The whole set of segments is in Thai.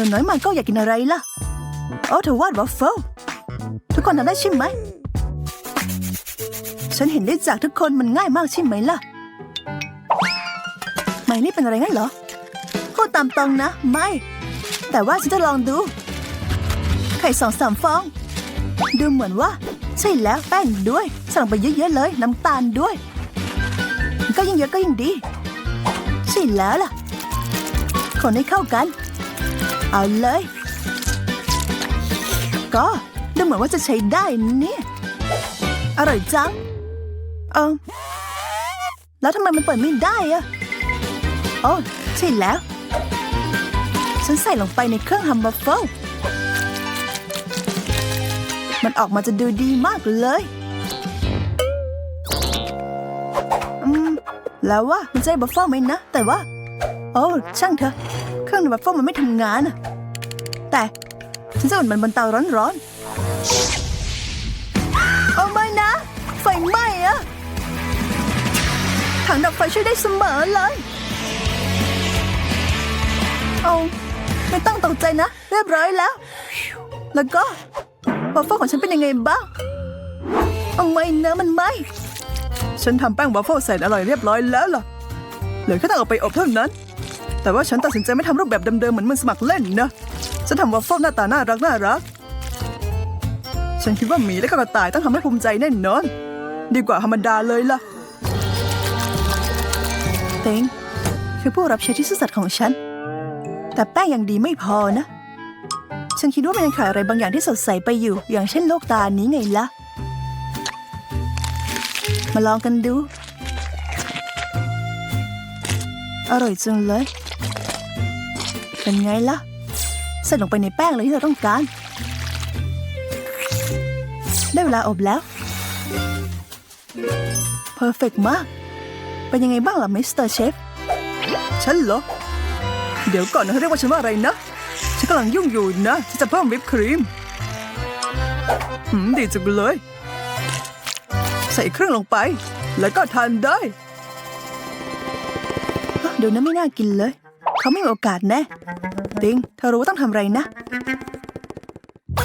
นูน้อยมาก็อยากกินอะไรล่ะโอ้เธอวาดวัฟเฟิลทุกคนทำได้ใช่ไหม ฉันเห็นได้จากทุกคนมันง่ายมากใช่ไหมล่ะ ไม่นี่เป็นอะไรงั้นเหรอพูดตามตรงนะ ไม่ แต่ว่าฉันจะลองดู ไข่สองสามฟอง ดูเหมือนว่า ใช่แล้วแป้งด้วยสั่งไปเยอะๆเลย น้ำตาลด้วย ก็ยิ่งเยอะก็ยิ่งดี ใช่แล้วล่ะ คนให้เข้ากัน เอาเลย ก็ดูเหมือนว่าจะใช้ได้เนี่ยอร่อยจัง เออแล้วทำไมมันเปิดไม่ได้อะโอ้ใช่แล้ว ฉันใส่ลงไปในเครื่องทำบัฟเฟิลมันออกมาจะดูดีมากเลยอืมแล้วว่ามันจะได้บัฟเฟิลไหมนะ แต่ว่า โอ้ช่างเถอะ รื่องบัฟเฟิลมันไม่ทำงานอะแต่ฉันจะอุ่นมันบนเตาร้อนๆ โอ้ไม่นะ ไฟไหม้อะถังดับไฟช่วยได้เสมอเลย เอาไม่ต้องตกใจนะ เรียบร้อยแล้ว แล้วก็บัฟเฟิลของฉันเป็นยังไงบ้างเอาไม่นะมันไหมฉันทำแป้งบัฟเฟิลเสร็จอร่อยเรียบร้อยแล้วล่ะเหลือแค่ต้องเอาไปอบเท่านั้น แต่ว่าฉันตัดสินใจไม่ทำรูปแบบเดิมๆเหมือนมือสมัครเล่นนะ ฉันทำวัฟเฟิลหน้าตาน่ารักน่ารัก ฉันคิดว่าหมีและกระต่ายต้องทำให้ภูมิใจแน่นอน ดีกว่าธรรมดาเลยล่ะ เต็งคือผู้รับใช้ที่ซื่อสัตย์ของฉัน แต่แป้งยังดีไม่พอนะ ฉันคิดว่ามันยังขาดอะไรบางอย่างที่สดใสไปอยู่ อย่างเช่นโลกตานี้ไงล่ะ มาลองกันดู อร่อยจังเลย เป็นไงล่ะ ใส่ลงไปในแป้งเลยที่เราต้องการ ได้เวลาอบแล้ว เพอร์เฟกมาก เป็นยังไงบ้างล่ะมิสเตอร์เชฟ ฉันเหรอ เดี๋ยวก่อนนะเรียกว่าฉันว่าอะไรนะ ฉันกำลังยุ่งอยู่นะฉันจะเพิ่มวิปครีมหืมดีจังเลย ใส่เครื่องลงไป แล้วก็ทานได้ เดี๋ยวนั้นไม่น่ากินเลย เขาไม่มีโอกาสแน่ ติง เธอรู้ว่าต้องทำอะไรนะ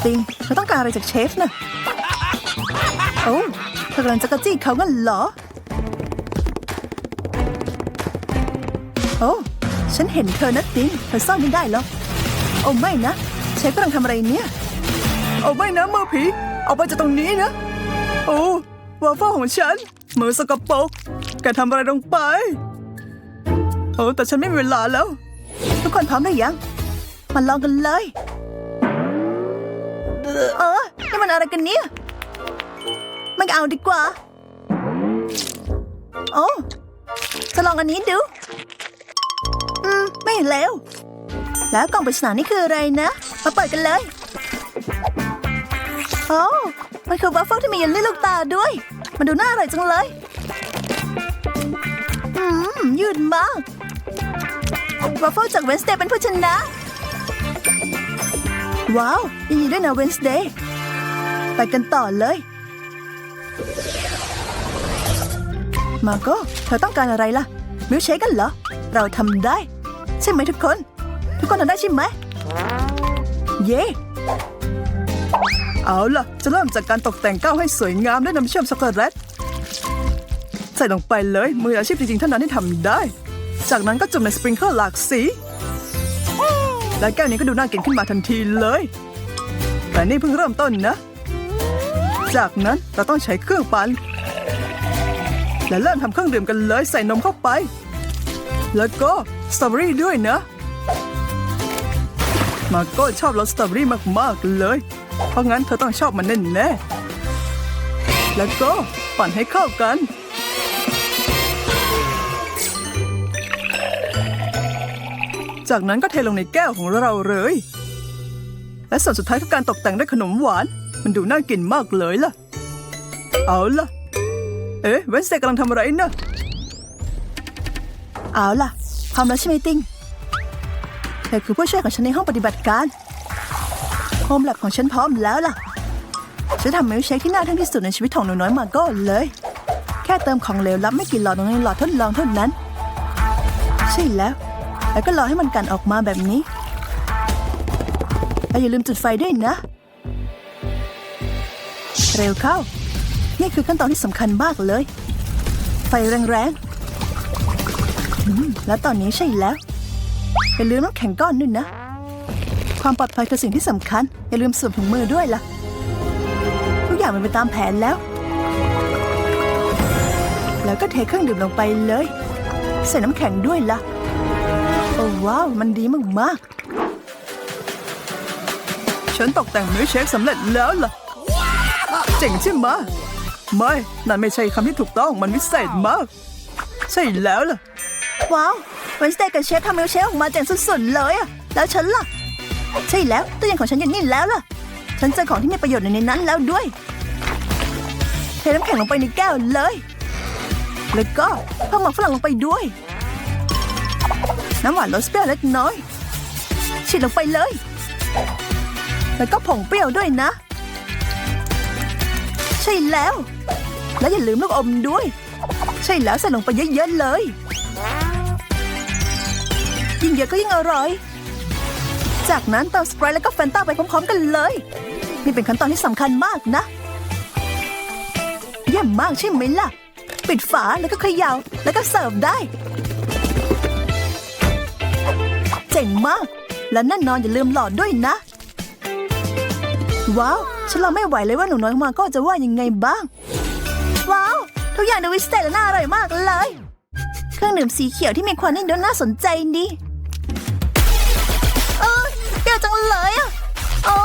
ติงเธอต้องการอะไรจากเชฟนะโอ้เธอกำลังจะกระจี้เขางั้นเหรอ โอ้ฉันเห็นเธอนะติง เธอซ่อนไม่ได้หรอกโอ้ไม่นะ เชฟกำลังทำอะไรเนี่ยโอ้ไม่นะมือผีออกไปจากตรงนี้นะ โอ้วาฟเฟิลของฉันมือสกปรกแกทำอะไรลงไป โอ้แต่ฉันไม่มีเวลาแล้ว ทุกคนพร้อมหรือยัง มาลองกันเลย เออนี่มันอะไรกันเนี่ยไม่เอาดีกว่า โอ้จะลองอันนี้ดู อืม ไม่เห็นแล้ว แล้วกล่องปริศนานี่คืออะไรนะ มาเปิดกันเลย โอ้มันคือวัฟเฟิลที่มีเยลลี่ลูกตาด้วย มันดูน่าอร่อยจังเลย อืม ยืดมาก วัฟเฟิลจากเวนสเดย์เป็นผู้ชนะ ว้าวยินดีด้วยนะเวนสเดย์ไปกันต่อเลย มาโก้เธอต้องการอะไรล่ะ มิลค์เชคกันเหรอ เราทำได้ ใช่ไหมทุกคน ทุกคนทำได้ใช่ไหม เย้เอาล่ะ จะเริ่มจากการตกแต่งก้าวให้สวยงามด้วยน้ำเชื่อมช็อกโกแลต ใส่ลงไปเลย มืออาชีพจริงๆเท่านั้นที่ทำได้ จากนั้นก็จุ่มในสปริงเกิลหลากสี และแก้วนี้ก็ดูน่ากินขึ้นมาทันทีเลย แต่นี่เพิ่งเริ่มต้นนะ จากนั้นเราต้องใช้เครื่องปั่น และเริ่มทำเครื่องดื่มกันเลยใส่นมเข้าไป แล้วก็สตรอเบอรี่ด้วยนะ มาโก้ชอบรสสตรอเบอรี่มากๆเลย เพราะงั้นเธอต้องชอบมันแน่ๆแล้วก็ปั่นให้เข้ากัน จากนั้นก็เทลงในแก้วของเราเลย และส่วนสุดท้ายคือการตกแต่งด้วยขนมหวาน มันดูน่ากินมากเลยล่ะ เอาล่ะ เอ๊ะเวนเตย์กำลังทำอะไรนะเอาล่ะพร้อมแล้วใช่ไหมติงเธอคือผู้ช่วยของฉันในห้องปฏิบัติการโฮมแลบของฉันพร้อมแล้วล่ะ ฉันทำมิลเชคที่น่าทึ่งที่สุดในชีวิตของหนูน้อยมาก้เลย แค่เติมของเหลวลับไม่กี่หลอดลงในหลอดทดลองเท่านั้น ใช่แล้ว แล้วก็รอให้มันกันออกมาแบบนี้แล้วอย่าลืมจุดไฟด้วยนะ เร็วเข้า นี่คือขั้นตอนที่สำคัญมากเลย ไฟแรงๆ แล้วตอนนี้ใช่แล้ว อย่าลืมน้ำแข็งก้อนด้วยนะ ความปลอดภัยคือสิ่งที่สำคัญ อย่าลืมสวมถุงมือด้วยล่ะ ทุกอย่างมันไปตามแผนแล้ว แล้วก็เทเครื่องดื่มลงไปเลย ใส่น้ำแข็งด้วยล่ะ โอ้ว้าว มันดีมากๆฉันตกแต่งมื้อเชคสำเร็จแล้วล่ะ เจ๋งใช่ไหมไม่ นั่นไม่ใช่คำที่ถูกต้อง มันวิเศษมาก ใช่แล้วล่ะ ว้าววันสเตย์กับเชฟทำมิลเชคออกมาเจ๋งสุดๆเลยอะแล้วฉันล่ะ ใช่แล้วตู้เย็นของฉันยู่นี่แล้วล่ะ ฉันเจอของที่มีประโยชน์ในนั้นแล้วด้วย เทน้ำแข็งลงไปในแก้วเลย แล้วก็เพิ่มหมักฝรั่งลงไปด้วย น้ำหวานรสเปรี้ยวเล็กน้อย ฉีดลงไปเลย แล้วก็ผงเปรี้ยวด้วยนะ ใช่แล้ว แล้วอย่าลืมลูกอมด้วย ใช่แล้วใส่ลงไปเยอะๆเลย ยิ่งเยอะก็ยิ่งอร่อย จากนั้นเติมสไปรท์แล้วก็แฟนตาไปพร้อมๆกันเลย นี่เป็นขั้นตอนที่สำคัญมากนะ เยี่ยมมากใช่ไหมล่ะ ปิดฝาแล้วก็เขย่าแล้วก็เสิร์ฟได้ เจ๋งมาก และแน่นอนอย่าลืมหลอดด้วยนะ ว้าว ฉันรอไม่ไหวเลยว่าหนูน้อยมาก็จะว่ายังไงบ้าง ว้าว ทุกอย่างดูวิเศษและน่าอร่อยมากเลย เครื่องดื่มสีเขียวที่มีควันนี่ดูน่าสนใจดีเออเปรี้ยวจังเลยอะโอ้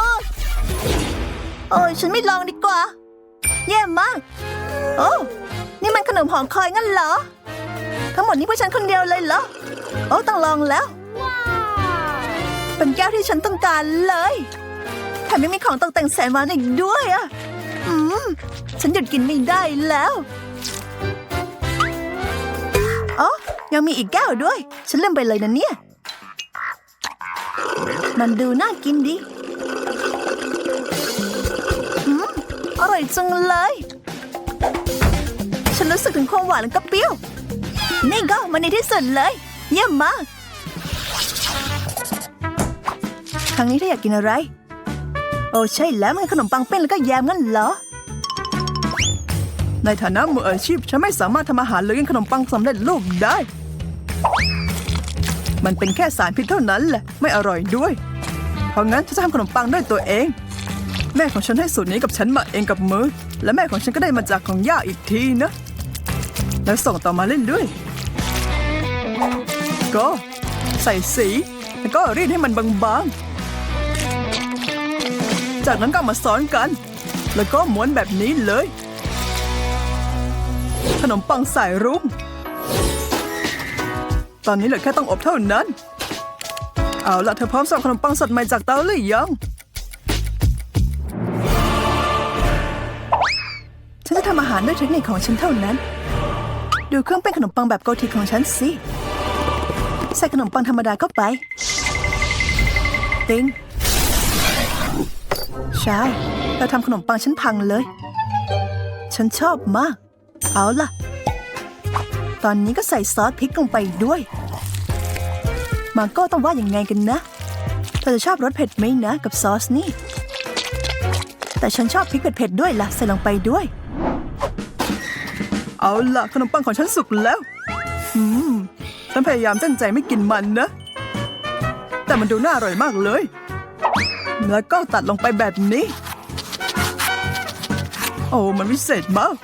โอ้ยฉันไม่ลองดีกว่า แย่มาก โอ้นี่มันขนมหอมคอยงั้นเหรอ ทั้งหมดนี้เพื่อฉันคนเดียวเลยเหรอ โอ้ต้องลองแล้ว เป็นแก้วที่ฉันต้องการเลยแถมยังมีของตกแต่งแสนหวานอีกด้วยอะ อืม ฉันหยุดกินไม่ได้แล้วอ๋อยังมีอีกแก้วด้วย ฉันลืมไปเลยนะเนี่ย มันดูน่ากินดี อืม อร่อยจังเลย ฉันรู้สึกถึงความหวานและก็เปรี้ยว นี่ก็มันในที่สุดเลย เยี่ยมมาก รั้งนี้ถ้าอยากกินอะไร โอ้ใช่แล้วมันขนมปังเป็นแล้วก็แยมงั้นเหรอ ในฐานะมืออาชีพฉันไม่สามารถทำอาหารหรือกินขนมปังสำเร็จรูปได้ มันเป็นแค่สารพิษเท่านั้นแหละไม่อร่อยด้วย เพราะงั้นฉันจะทำขนมปังด้วยตัวเอง แม่ของฉันให้สูตรนี้กับฉันมาเองกับมือ และแม่ของฉันก็ได้มาจากของย่าอีกทีนะ แล้วส่งต่อมาเรื่อยๆก็ใส่สี แล้วก็รีดให้มันบางๆ จากนั้นก็มาซ้อนกัน แล้วก็ม้วนแบบนี้เลย ขนมปังสายรุ้งตอนนี้เหลือแค่ต้องอบเท่านั้น เอาล่ะเธอพร้อมสำหรับขนมปังสดใหม่จากเตาหรือยัง ฉันจะทำอาหารด้วยเทคนิคของฉันเท่านั้น ดูเครื่องเป็นขนมปังแบบโกธิของฉันสิ ใส่ขนมปังธรรมดาเข้าไป ติง ใช่เราทำขนมปังฉันพังเลย ฉันชอบมาก เอาล่ะ ตอนนี้ก็ใส่ซอสพริกลงไปด้วย มาโก้ต้องว่าอย่างไงกันนะเธอจะชอบรสเผ็ดไหมนะกับซอสนี่ แต่ฉันชอบพริกเผ็ดๆด้วยล่ะใส่ลงไปด้วย เอาล่ะ ขนมปังของฉันสุกแล้ว อืม ฉันพยายามตั้งใจไม่กินมันนะ แต่มันดูน่าอร่อยมากเลย แล้วก็ตัดลงไปแบบนี้ โอ้มันวิเศษมาก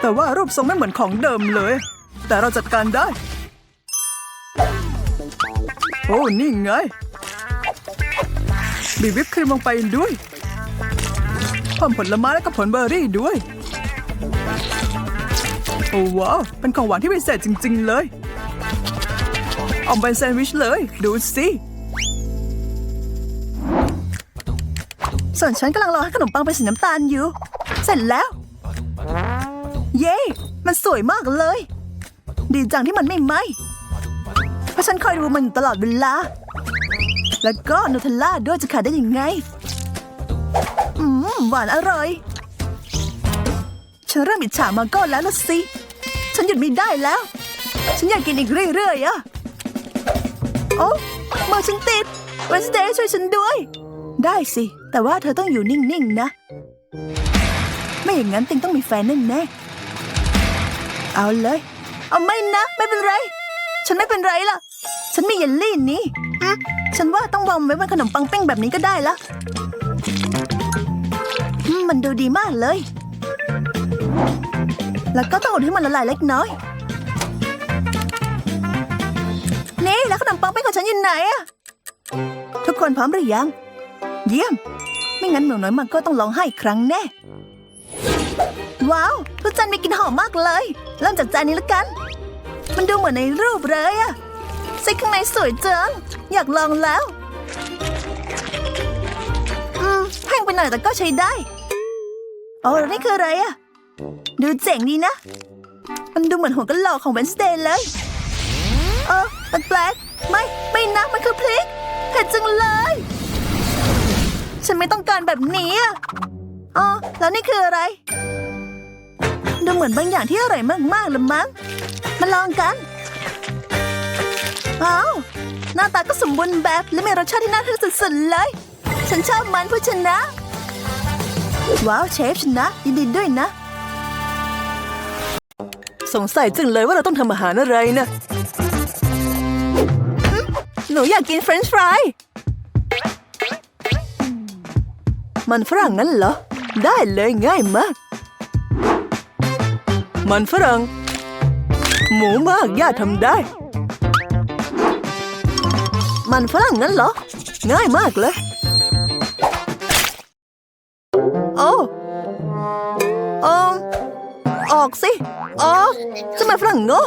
แต่ว่ารูปทรงไม่เหมือนของเดิมเลย แต่เราจัดการได้ โอ้นี่ไงบีบวิปครีมลงไปด้วยเพิ่มผลไม้และก็ผลเบอร์รี่ด้วย โอ้ว้าวเป็นของหวานที่พิเศษจริง ๆ เลยเอาเป็นแซนด์วิชเลย ดูสิ ส่วนฉันกำลังรอให้ขนมปังเป็นสีน้ำตาลอยู่ เสร็จแล้ว เย้ มันสวยมากเลย ดีจังที่มันไม่ไหมเพราะฉันคอยดูมันอยู่ตลอดเวลา แล้วก็นูเทลล่าด้วยจะขาดได้ยังไง อืม หวานอร่อย ฉันเริ่มอิจฉามาโก้แล้วละสิ ฉันหยุดไม่ได้แล้ว ฉันอยากกินอีกเรื่อยๆอะโอ้มือฉันติดวันสเตย์ช่วยฉันด้วย ได้สิ แต่ว่าเธอต้องอยู่นิ่ง ๆ นะ ไม่อย่างนั้นติงต้องมีแฟนแน่ๆเอาเลย เอาไม่นะ ไม่เป็นไร ฉันไม่เป็นไรล่ะ ฉันมีเยลลี่นี้ฉันว่าต้องวางไว้บนขนมปังปิ้งแบบนี้ก็ได้ละมันดูดีมากเลย แล้วก็ต้องอดให้มันละลายเล็กน้อย นี่แล้วขนมปังปิ้งของฉันอยู่ไหนอะทุกคนพร้อมหรือยัง เยี่ยม ไม่งั้นเหมียวน้อยมันก็ต้องร้องไห้ครั้งแน่ ว้าวทุกจานมีกลิ่นหอมมากเลย เริ่มจากจานนี้ละกัน มันดูเหมือนในรูปเลยอะไส้ข้างในสวยจังอยากลองแล้ว อืมแพงไปหน่อยแต่ก็ใช้ได้อ๋อแล้วนี่คืออะไรอะดูเจ๋งดีนะ มันดูเหมือนหัวกะโหลกของเวนสเดย์เลย เออแปลกไม่ ไม่นะ มันคือพริกเผ็ดจังเลย ฉันไม่ต้องการแบบนี้อ๋อแล้วนี่คืออะไร ดูเหมือนบางอย่างที่อร่อยมากๆเลยมั้ง มาลองกันอ้าวหน้าตาก็สมบูรณ์แบบและมีรสชาติที่น่าทึ่งสุดๆเลย ฉันชอบมันผู้ชนะ ว้าวเชฟชนะยินดีด้วยนะ สงสัยจังเลยว่าเราต้องทำอาหารอะไรนะ หนูอยากกินเฟรนช์ฟราย มันฝรั่งงั้นเหรอ ได้เลยง่ายมาก มันฝรั่ง หมูมากย่าทำได้ มันฝรั่งงั้นเหรอ ง่ายมากเลย โอ้อมออกสิ ออกจะมาฝรั่งโง่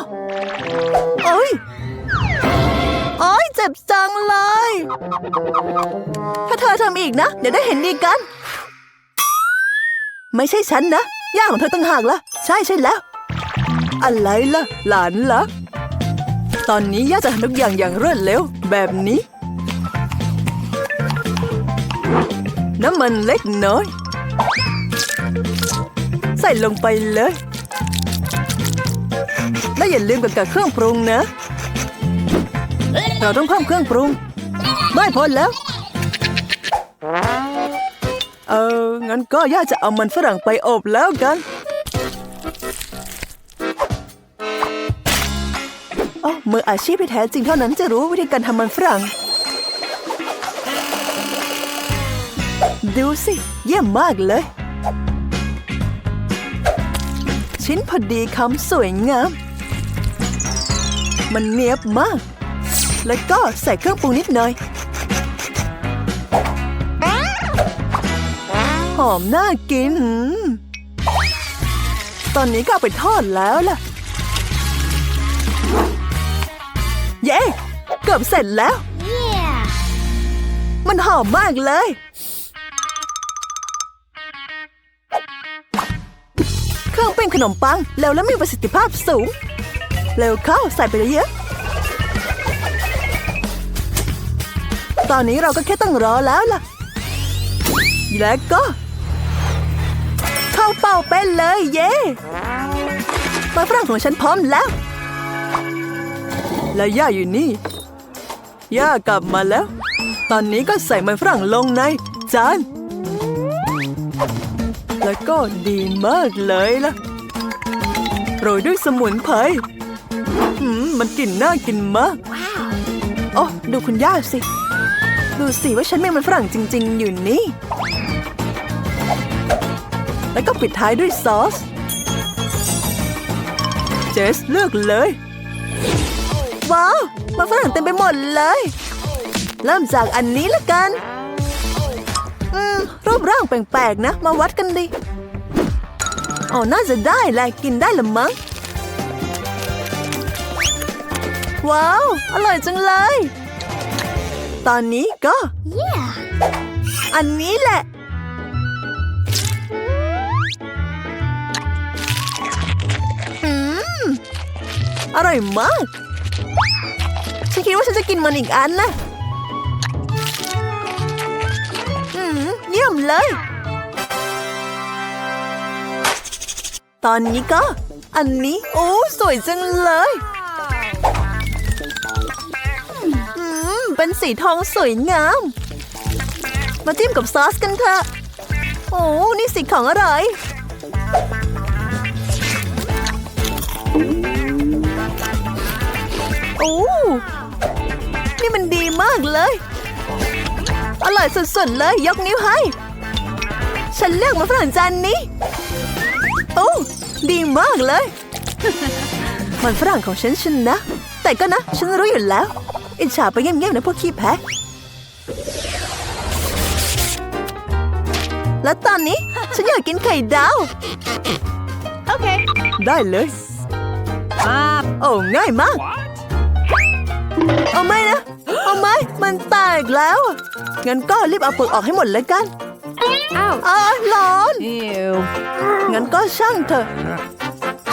โอ้ยโอ้ย เจ็บจังเลย ถ้าเธอทำอีกนะ เดี๋ยวได้เห็นดีกัน ไม่ใช่ฉันนะ ย่าของเธอต่างหากละใช่ใช่แล้ว อะไรล่ะ หลานเหรอตอนนี้ย่าจะทำทุกอย่างอย่างรวดเร็ว แบบนี้ น้ำมันเล็กน้อย ใส่ลงไปเลยและอย่าลืมกับกับเครื่องปรุงนะ เราต้องเพิ่มเครื่องปรุง ไม่พอแล้ว เออ งั้นก็ย่าจะเอามันฝรั่งไปอบแล้วกันโอ้มืออาชีพที่แท้จริงเท่านั้นจะรู้วิธีการทำมันฝรั่ง ดูสิ เยี่ยมมากเลย ชิ้นพอดีคำสวยงาม มันเนียบมาก แล้วก็ใส่เครื่องปรุงนิดหน่อย หอมน่ากินหืมตอนนี้ก็เอาไปทอดแล้วล่ะ เย้ เกือบเสร็จแล้ว มันหอมมากเลย เครื่องเป็นขนมปังเร็วและมีประสิทธิภาพสูง เร็วเข้าใส่ไปเยอะ ตอนนี้เราก็แค่ต้องรอแล้วล่ะ และก็ เข้าเป้าเป็นเลย เย้มาฝรั่งของฉันพร้อมแล้ว และย่าอยู่นี่ ย่ากลับมาแล้ว ตอนนี้ก็ใส่มันฝรั่งลงในจาน แล้วก็ดีมากเลยล่ะ โรยด้วยสมุนไพรหืมมันกลิ่นน่ากินมาก โอ้ ดูคุณย่าสิ ดูสิว่าฉันไม่มันฝรั่งจริง ๆ อยู่นี่ แล้วก็ปิดท้ายด้วยซอส เจสเลือกเลย ว้าว มาฝรั่งเต็มไปหมดเลย เริ่มจากอันนี้ละกัน อืม รูปร่างแปลกๆนะ มาวัดกันดิอ๋อน่าจะได้แหละกินได้ละมั้ง ว้าว อร่อยจังเลย ตอนนี้ก็อันนี้แหละ อืม อร่อยมาก ฉันคิดว่าฉันจะกินมันอีกอันนะอืม เยี่ยมเลย ตอนนี้ก็ อันนี้ โอ้ สวยจังเลย เป็นสีทองสวยงาม มาจิ้มกับซอสกันเถอะ โอ้นี่สีของอร่อยโอ้นี่มันดีมากเลย อร่อยสุดๆเลยยกนิ้วให้ ฉันเลือกมาฝรั่งจานนี้ โอ้ดีมากเลย มันฝรั่งของฉันชนนะ แต่ก็นะ ฉันรู้อยู่แล้ว อิจฉาไปเงียบๆนะพวกขี้แพ้ และตอนนี้ฉันอยากกินไข่ดาว Okay. ได้เลย Ah, โอ้ง่ายมาก เอาไม่นะ เอาไม่ มันแตกแล้ว งั้นก็รีบเอาเปลือกออกให้หมดเลยกัน ow. อ้าร้อน Ew. งั้นก็ช่างเถอะ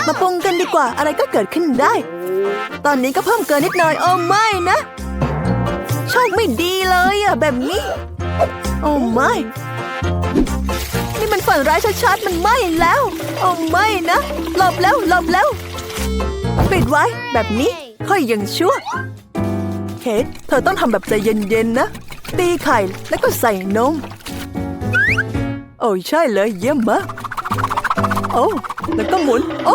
มาปรุงกันดีกว่าอะไรก็เกิดขึ้นได้ ตอนนี้ก็เพิ่มเกินนิดหน่อยโอ้ไม่นะโชคไม่ดีเลยอะแบบนี้ โอ้ไม่ นี่มันฝันร้ายชัดๆมันไหม้แล้ว โอ้ไม่นะหลบแล้วหลบแล้วปิดไว้แบบนี้ค่อยยังชั่ว เคทเธอต้องทำแบบใจเย็นๆนะ ตีไข่แล้วก็ใส่นม โอ้ใช่เลยเยี่ยมมาก โอ้แล้วก็หมุน โอ้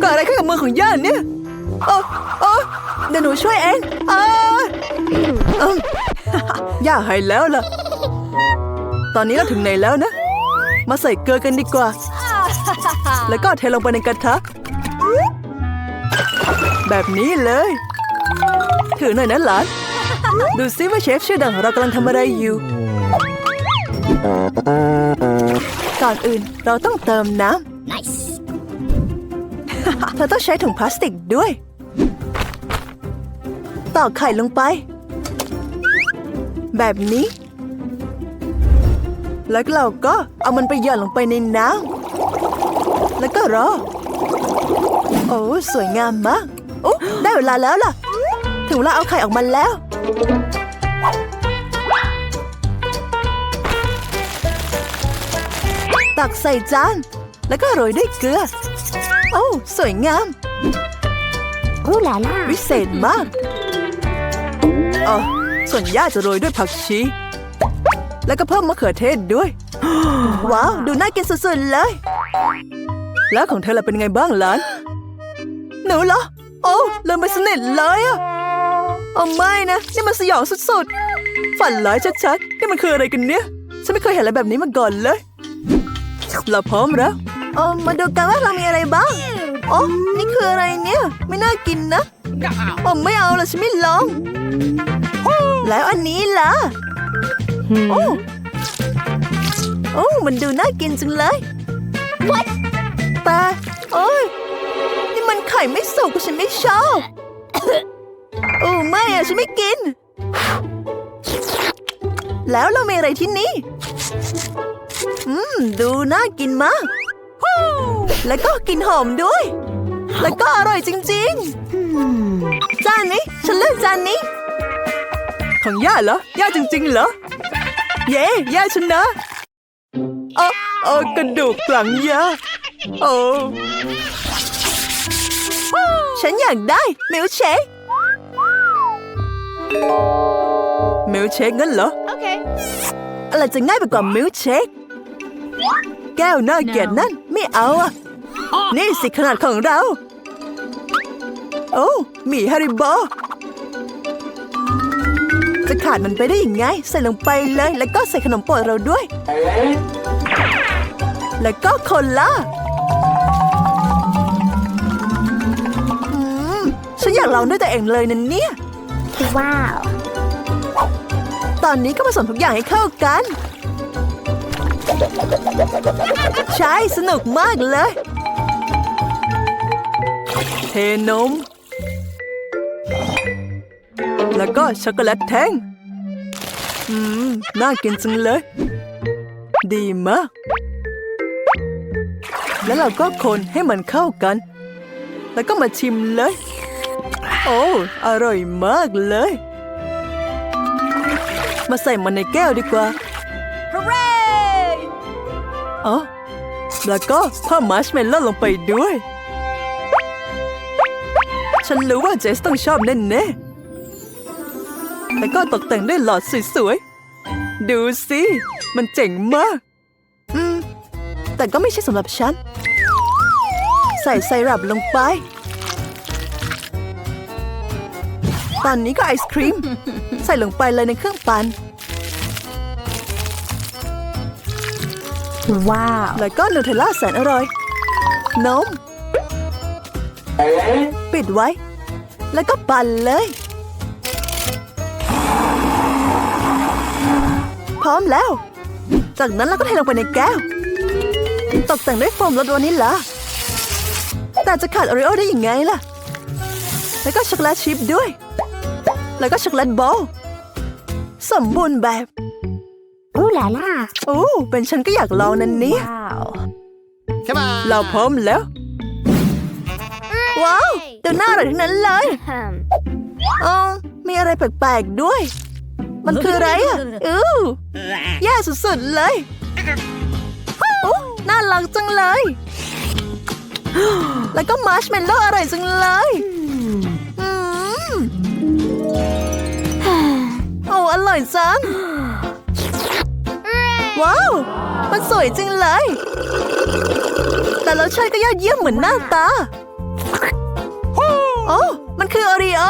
เกิดอะไรขึ้นกับมือของย่าเนี่ย โอ้โอ้เดี๋ยวหนูช่วยเองอาเอิ่มย่าหายแล้วล่ะ ตอนนี้เราถึงไหนแล้วนะ มาใส่เกลือกันดีกว่า แล้วก็เทลงไปในกระทะ แบบนี้เลย ถือหน่อยนะหลาน ดูซิว่าเชฟชื่อดังของเรากำลังทำอะไรอยู่ ก่อนอื่นเราต้องเติมน้ำ Nice. เธอต้องใช้ถุงพลาสติกด้วย ตอกไข่ลงไป แบบนี้ แล้วเราก็เอามันไปหย่อนลงไปในน้ำแล้วก็รอ โอ้สวยงามมากโอ้ได้เวลาแล้วล่ะ ถึงเวลาเอาไข่ออกมาแล้วตักใส่จาน แล้วก็โรยด้วยเกลือ โอ้ สวยงาม Ooh la la. วิเศษมาก อ๋อส่วนย่าจะโรยด้วยผักชี แล้วก็เพิ่มมะเขือเทศด้วย ว้าว ดูน่ากินสุดๆเลย แล้วของเธอล่ะเป็นไงบ้างหลานหนูเหรอ โอ้ลืมไปสนิทเลยอะโอ้ไม่นะ นี่มันสยองสุดๆ ฝันร้ายชัดๆ นี่มันคืออะไรกันเนี่ย ฉันไม่เคยเห็นอะไรแบบนี้มาก่อนเลย เราพร้อมแล้วเออมาดูกันว่าเรามีอะไรบ้าง โอ้นี่คืออะไรเนี่ย ไม่น่ากินนะ ผมไม่เอาละฉันไม่ลองแล้วอันนี้ล่ะโอ้โอ้มันดูน่ากินจังเลย What แต่โอ้ยนี่มันไข่ไม่สุกฉันไม่ชอบโอ้ไม่อะฉันไม่กิน แล้วเรามีอะไรที่นี่ อืม ดูน่ากินมาก แล้วก็กลินหอมด้วย แล้วก็อร่อยจริงๆจานนี้ ฉันเลือกจานนี้ ของย่าเหรอย่าจริง ๆ เหรอ เย้ย่าชนะเออเออกระดูกหลังย่าโอ้ฉันอยากได้มิลค์เชคมิลค์เชคงั้นเหรอ Okay. อะไรจะง่ายไปกว่ามิลค์เชคแก้วน่าเกลียดนั่นไม่เอาอะ นี่สิขนาดของเรา โอ้หมีฮาริโบ จะขาดมันไปได้ยังไง ใส่ลงไปเลยแล้วก็ใส่ขนมโปรดเราด้วย แล้วก็โคล่าอืมฉันอยากลองด้วยตัวเองเลยนะเนี่ย Wow. ตอนนี้ก็ผสมทุกอย่างให้เข้ากัน ใช่ สนุกมากเลย เทนม แล้วก็ช็อกโกแลตแท่ง อืม น่ากินจังเลย ดีมาก แล้วเราก็คนให้มันเข้ากัน แล้วก็มาชิมเลย โอ้อร่อยมากเลย มาใส่มันในแก้วดีกว่า Hooray! อ๋อแล้วก็เพิ่มมัชเมลโล่ลงไปด้วย ฉันรู้ว่าเจสต้องชอบแน่แล้วก็ตกแต่งด้วยหลอดสวยๆ ดูสิ มันเจ๋งมาก อืม แต่ก็ไม่ใช่สำหรับฉัน ใส่ไซรัปลงไป ตอนนี้ก็ไอศครีม ใส่ลงไปเลยในเครื่องปั่นว้าว แล้วก็นูเทลล่าแสนอร่อย นม ปิดไว้ แล้วก็ปั่นเลย พร้อมแล้ว จากนั้นเราก็เทลงไปในแก้ว ตกแต่งด้วยโฟมรสวานิลลาแต่จะขาดโอริโอได้ยังไงล่ะ แล้วก็ช็อกโกแลตชิพด้วย แล้วก็ช็อกโกแลตบอลต์สมบูรณ์แบบอู้หลาล่าโอ้เป็นฉันก็อยากลองนั่นเนี่ยว้าว Come on. เราพร้อมแล้ว ว้าวดูน่าอร่อยทั้งนั้นเลยอ๋อมีอะไรแปลกๆด้วย มันคืออะไรอะอู้แย่สุดๆเลยโอ้น่ารักจังเลย แล้วก็มาร์ชเมลโล่อร่อยจังเลยอืมโอ้อร่อยจัง ว้าว มันสวยจริงเลย แต่รสชาติก็ยอดเยี่ยมเหมือนหน้าตาโอ้มัน คือโอรีโอ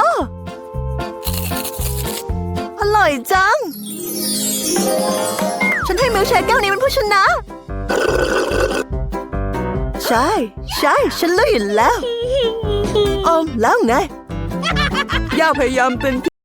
อร่อยจัง ฉันให้มิลค์เชคแก้วนี้เป็นผู้ชนะ ใช่ ใช่ ฉันรู้อยู่แล้วอ๋อแล้วไงอย่าพยายามเป็น